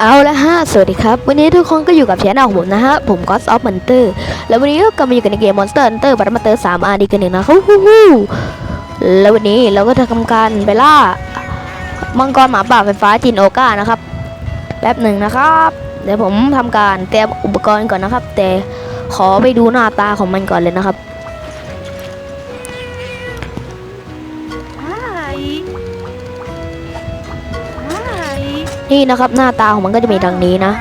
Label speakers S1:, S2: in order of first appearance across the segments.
S1: เอาละฮะ สวัสดีครับ วันนี้ทุกคนก็อยู่กับชแนลของผมนะฮะ ผม Ghost of Hunter แล้ววันนี้ก็กลับมาอยู่กันในเกม Monster Hunter บัตมาเตอร์3 RD กันหนึ่งนะฮู้ฮู้ฮู้แล้ววันนี้เราก็จะทำการไปล่า มังกรหมาป่าไฟฟ้าจินโอก้านะครับ แป๊บหนึ่งนะครับ เดี๋ยวผมทำการเตรียมอุปกรณ์ก่อนนะครับ แต่ขอไปดูหน้าตาของมันก่อนเลยนะครับ นี่นะครับหน้าตาของมันก็จะมีดังนี้นะ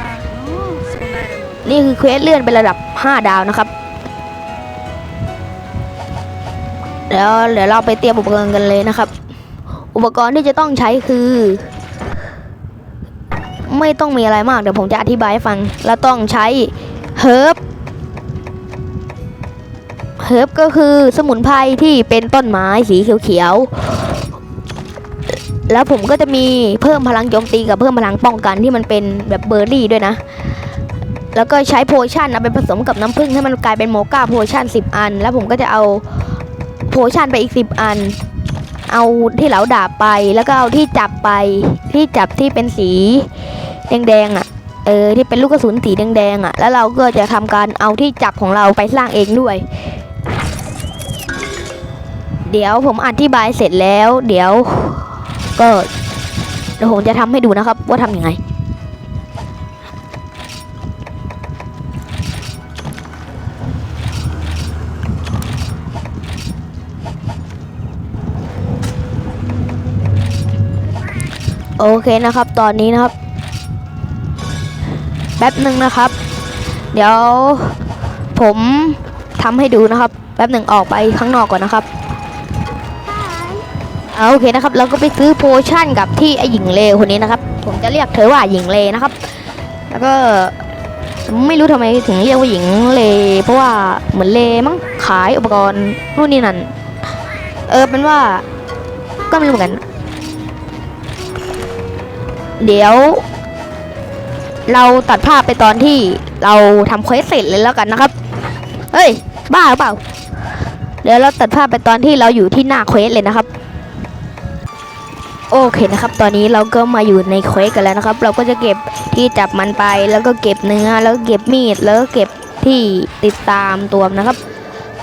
S1: นี่คือเควสเลื่อนเป็นระดับ 5 ดาวนะครับแล้วเดี๋ยวเราไปเตรียมอุปกรณ์กันเลยนะครับ อุปกรณ์ที่จะต้องใช้คือ ไม่ต้องมีอะไรมากเดี๋ยวผมจะอธิบายให้ฟังแล้วต้องใช้เฮิร์บเฮิร์บก็คือสมุนไพรที่เป็นต้นไม้สีเขียวๆ แล้วผมก็จะมีเพิ่มพลังโจมตีกับเพิ่มพลังป้องกันที่มันเป็นแบบเบอร์รี่ด้วยนะ แล้วก็ใช้โพชั่นเอาไปผสมกับน้ำผึ้งให้มันกลายเป็นโมกาโพชั่น 10 อัน แล้วผมก็จะเอาโพชั่นไปอีก 10 อัน เอาที่เหลาดาบไป แล้วก็เอาที่จับไป ที่จับที่เป็นสีแดงๆอะ เออที่เป็นลูกกระสุนสีแดงๆอะ แล้วเราก็จะทำการเอาที่จับของเราไปสร้างเองด้วยเดี๋ยวผมอธิบายเสร็จแล้ว เดี๋ยว ก็เดี๋ยวผมจะทำให้ดูนะครับ ว่าทำยังไง โอเคนะครับ ตอนนี้นะครับ แป๊บหนึ่งนะครับ เดี๋ยวผมทำให้ดูนะครับ แป๊บหนึ่งออกไปข้างนอกก่อนนะครับ เอาโอเคนะครับ เราก็ไปซื้อโพชั่นกับที่ไอหญิงเลวคนนี้นะครับ ผมจะเรียกเธอว่าหญิงเลนะครับ แล้วก็ไม่รู้ทำไมถึงเรียกว่าหญิงเล เพราะว่าเหมือนเลมั้งขายอุปกรณ์นู่นนี่นั่น เออเป็นว่าก็ไม่รู้เหมือนกัน เดี๋ยว เราตัดภาพไปตอนที่เราทำเควสเสร็จเลยแล้วกันนะครับ เฮ้ย บ้าหรือเปล่า เดี๋ยวเราตัดภาพไปตอนที่เราอยู่ที่หน้าเควสเลยนะครับ โอเคนะครับ ตอนนี้เราก็มาอยู่ในเควสกันแล้วนะครับ เราก็จะเก็บที่จับมันไป แล้วก็เก็บเนื้อ แล้วก็เก็บมีด แล้วก็เก็บที่ติดตามตัวนะครับ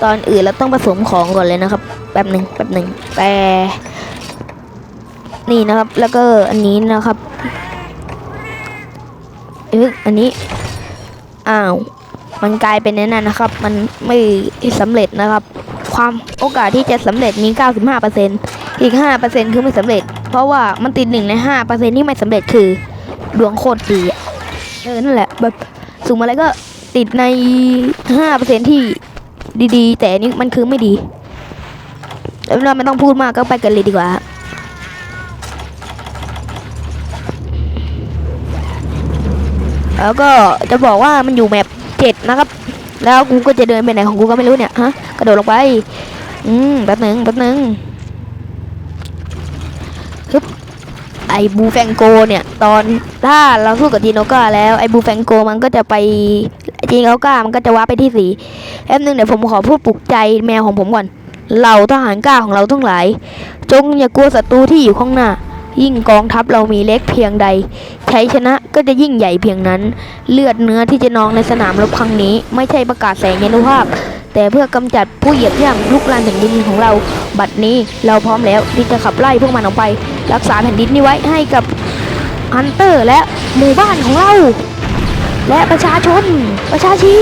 S1: ตอนอื่นเราต้องผสมของก่อนเลยนะครับ แป๊บหนึ่งแป๊บหนึ่งแต่นี่นะครับ แล้วก็อันนี้นะครับเอออันนี้ อ้าว มันกลายเป็นนั่นนะครับ มันไม่สำเร็จนะครับ ความโอกาสที่จะสำเร็จมี 95%อีก 5%คือไม่สำเร็จ เพราะว่ามันติดหนึ่งใน5%ที่ไม่สำเร็จคือดวงโคตรดีเออนั่นแหละแบบสูงอะไรก็ติดใน5%ที่ดีๆ แต่นี้มันคือไม่ดีแล้วเราไม่ต้องพูดมากก็ไปกันเลยดีกว่าแล้วก็จะบอกว่ามันอยู่แมปเจ็ดนะครับ แล้วกูก็จะเดินไปไหนของกูก็ไม่รู้เนี่ยฮะกระโดดลงไป อืมแป๊บหนึ่งแป๊บหนึ่ง ฮึบไอบูแฟงโกเนี่ย ตอนถ้าเราสู้กับจีโนก้าแล้วไอบูแฟงโกมันก็จะไปจีโนก้ามันก็จะว้าไปที่สีแอมหนึ่งเดี๋ยวผมขอพูดปลุกใจแมวของผมก่อนเหล่าทหารกล้าของเราทั้งหลาย จงอย่ากลัวศัตรูที่อยู่ข้างหน้า ยิ่งกองทัพเรามีเล็กเพียงใดชัยชนะก็จะยิ่งใหญ่เพียงนั้น เลือดเนื้อที่จะนองในสนามรบครั้งนี้ ไม่ใช่ประกาศแสงยานุภาพ แต่เพื่อกำจัดผู้เหยียบย่ำลุกลานแผ่นดินของเรา บัดนี้เราพร้อมแล้วที่จะขับไล่พวกมันออกไป รักษาแผ่นดินนี้ไว้ให้กับฮันเตอร์และหมู่บ้านของเรา และประชาชนประชาชี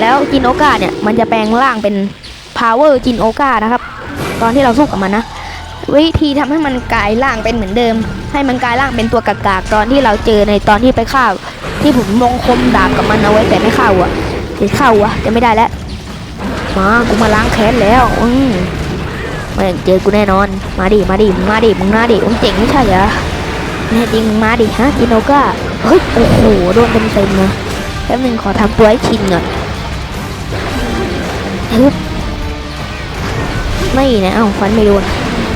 S1: แล้วจินโอกาเนี่ยมันจะแปลงร่างเป็นพาวเวอร์จินโอกานะครับ ตอนที่เราสู้กับมันนะ วิธีทำให้มันกลายร่างเป็นเหมือนเดิม ให้มันกลายร่างเป็นตัวกากๆตอนที่เราเจอในตอนที่ไปฆ่าที่ผมลงคมดาบกับมันเอาไว้แต่ไม่เข้าอะจะเข้าอะจะไม่ได้แล้วมากูมาล้างแค้นแล้วอืมมาเจอกูแน่นอน มาดิมาดิมาดิมึงมาดิมึงเจ๋งไม่ใช่เหรอแน่จริงมาดิฮะกินโนก้าเฮ้ยโอ้โหโดนเต็มๆเลยแป๊บนึงขอทำตัวให้ชินก่อนฮึบไม่นะเอ้าฟันไม่โดน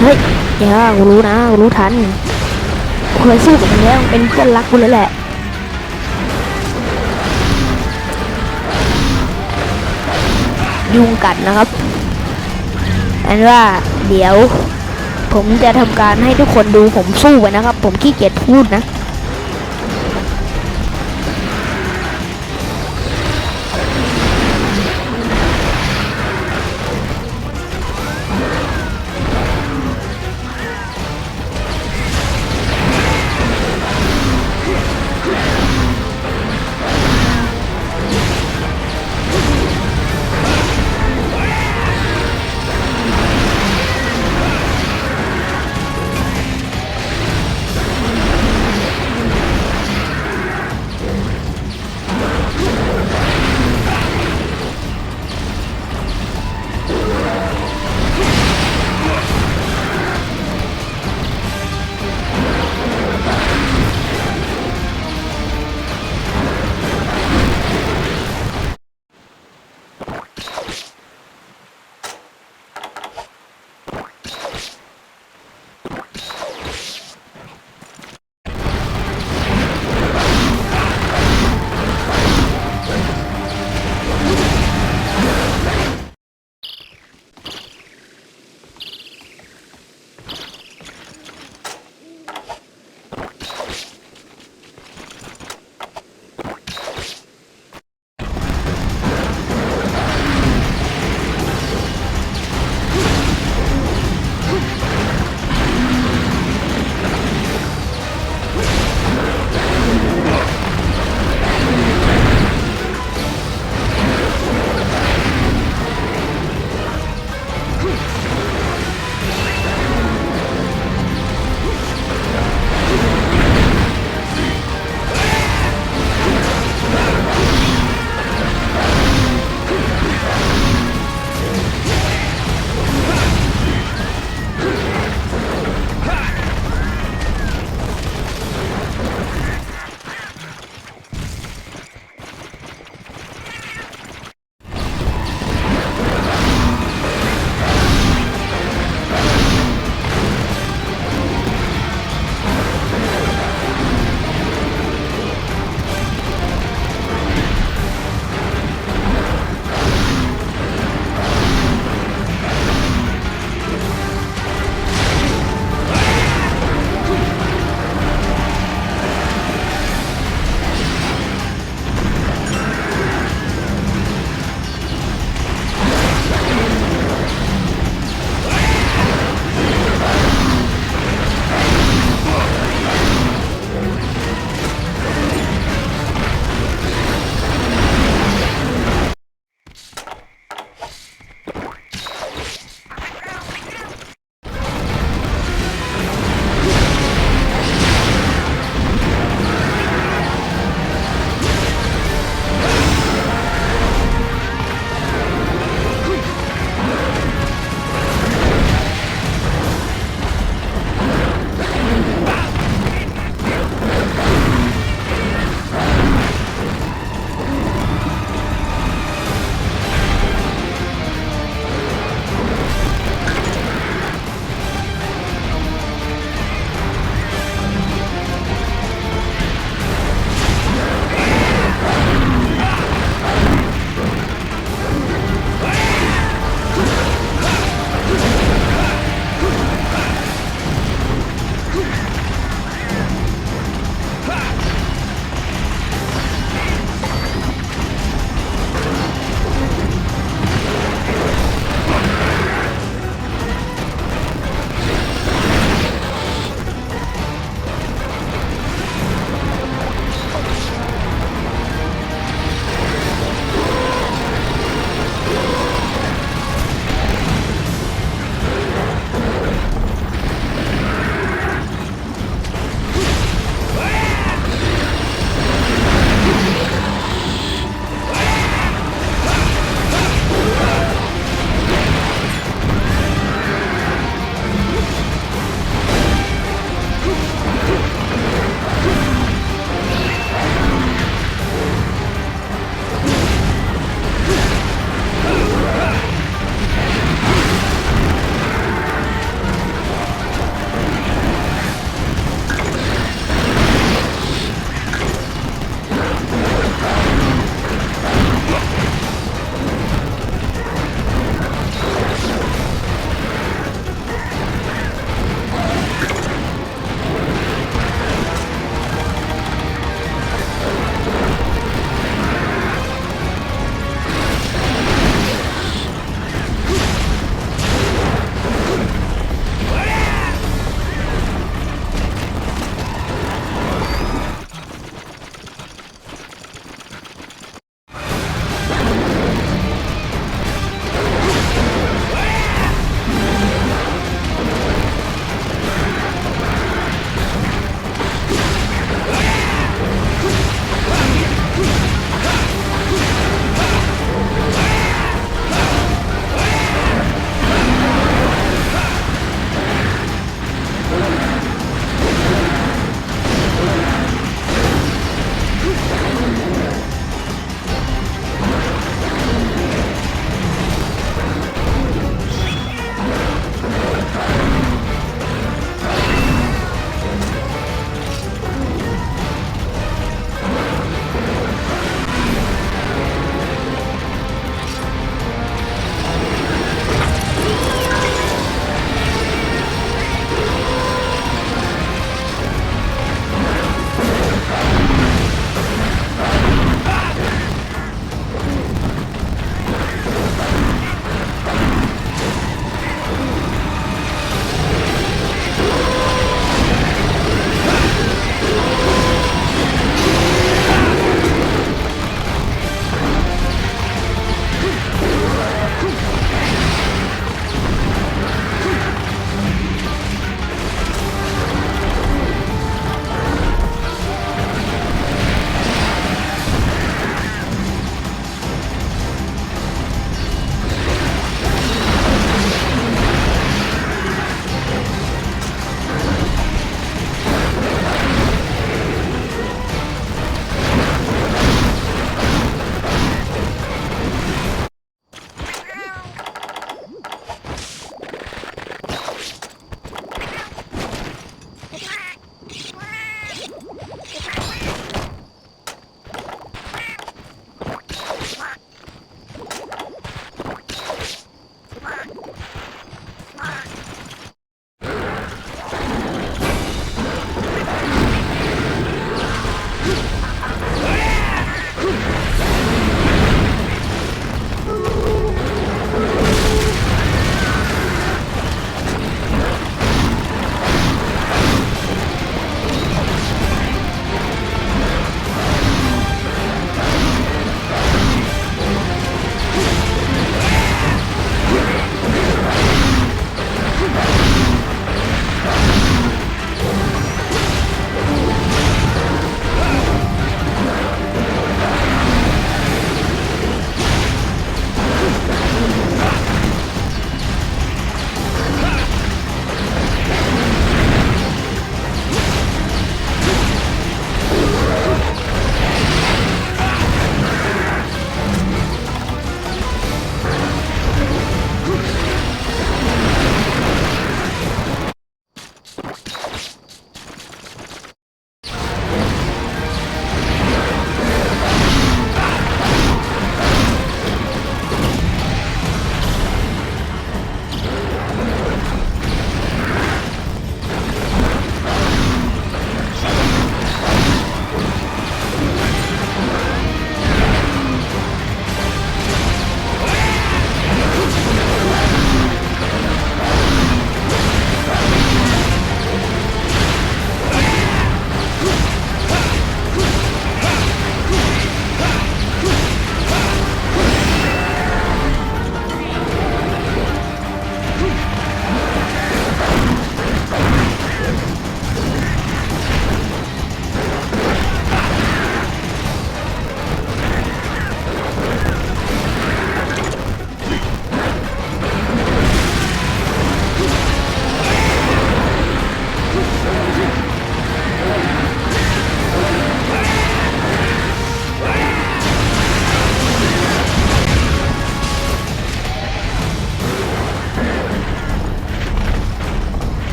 S1: เฮ้ยอย่ากูรู้นะกูรู้ทันเคยสู้กับมันแล้วเป็นเพื่อนรักกูเลยแหละยุงกัดนะครับ อันว่าเดี๋ยว ผมจะทำการให้ทุกคนดูผมสู้ไปนะครับ ผมขี้เกียจพูดนะ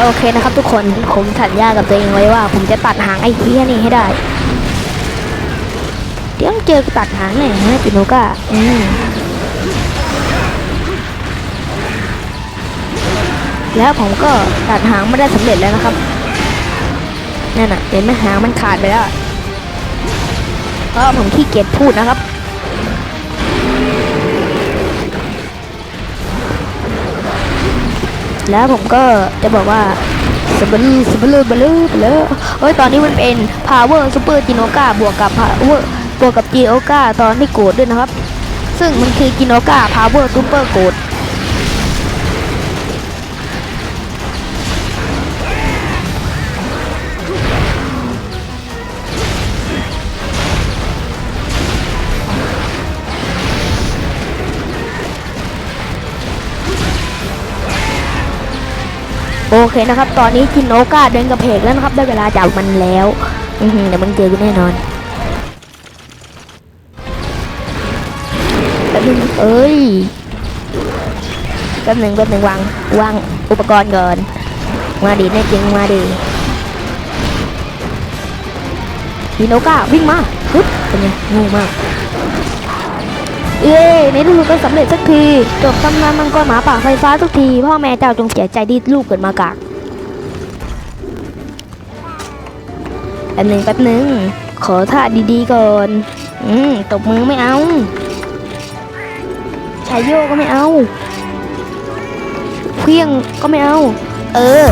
S1: โอเคนะครับทุกคนผมสัญญากับตัวเองไว้ว่า ผมจะตัดหางไอ้เหี้ยนี่ให้ได้ เดี๋ยวเจอตัดหางหน่อยฮะจิโนก้าอืมแล้วผมก็ตัดหางไม่ได้สำเร็จแล้วนะครับนั่นน่ะเห็นไหมหางมันขาดไปแล้วเพราะผมขี้เกียจพูดนะครับ แล้วผมก็จะบอกว่าสบลูสบลูบลูบลูเฮ้ยตอนนี้มันเป็น power super จิโนกาบวกกับ power บวกกับจีโอกาตอนที่โกรธด้วยนะครับ ซึ่งมันคือจิโนกา power super โกรธ โอเคนะครับ ตอนนี้จินโนกาเดินกระเพกแล้วนะครับ ได้เวลาจับมันแล้วอือเดี๋ยวมันเจอกูแน่นอนแป๊บนึงเอ้ยแป๊บนึงแป๊บนึงวางวางอุปกรณ์ก่อน มาดิแน่จริงมาดิฮีโนก้าวิ่งมาฮึบเป็นไงงูมาก เอ้ในที่สุดก็สำเร็จสักที จบตำนานมังกรหมาป่าไฟฟ้าสักที พ่อแม่เจ้าจงเสียใจที่ลูกเกิดมากากแป๊บหนึ่งแป๊บหนึ่งขอท่าดีๆก่อน อืมตบมือไม่เอาชายโยก็ไม่เอาเพียงก็ไม่เอา เออ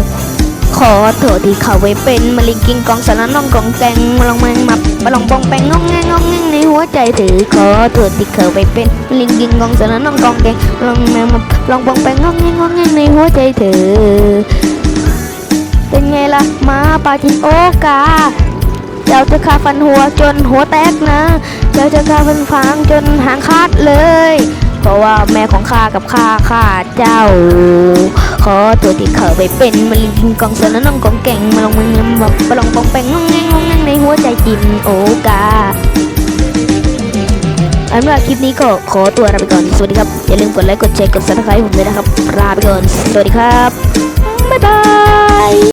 S1: ขอโทษที่เขาไปเป็นมะลิงกิงกองสารน้องกองแตงมาลองแมงมับมาลองปองแปงงองแงงงองแงงในหัวใจถือขอโทษที่เขาไปเป็นมะลิงกิงกองสารน้องกองแตงมาลองแมงมับลองปองแปงงองแงงงองแงงในหัวใจเธอเป็นไงล่ะมาปาจิโอกาเจ้าจะฆ่าฟันหัวจนหัวแตกนะ เจ้าจะฆ่าฟันฟางจนหางขาดเลย เพราะว่าแม่ของข้ากับข้าฆ่าเจ้า ขอตัวที่เขาไปเป็นมะลิงกองเสนน้องกองแก่งมาลองมึงมาลองปองแปงงงแงงงงแงงในหัวใจจินโอกาอันว่าคลิปนี้ก็ขอตัวลาไปก่อน สวัสดีครับ อย่าลืมกดไลค์ กดแชร์ กดซับสไครต์ผมด้วยนะครับ ลาไปก่อน สวัสดีครับ บ๊ายบาย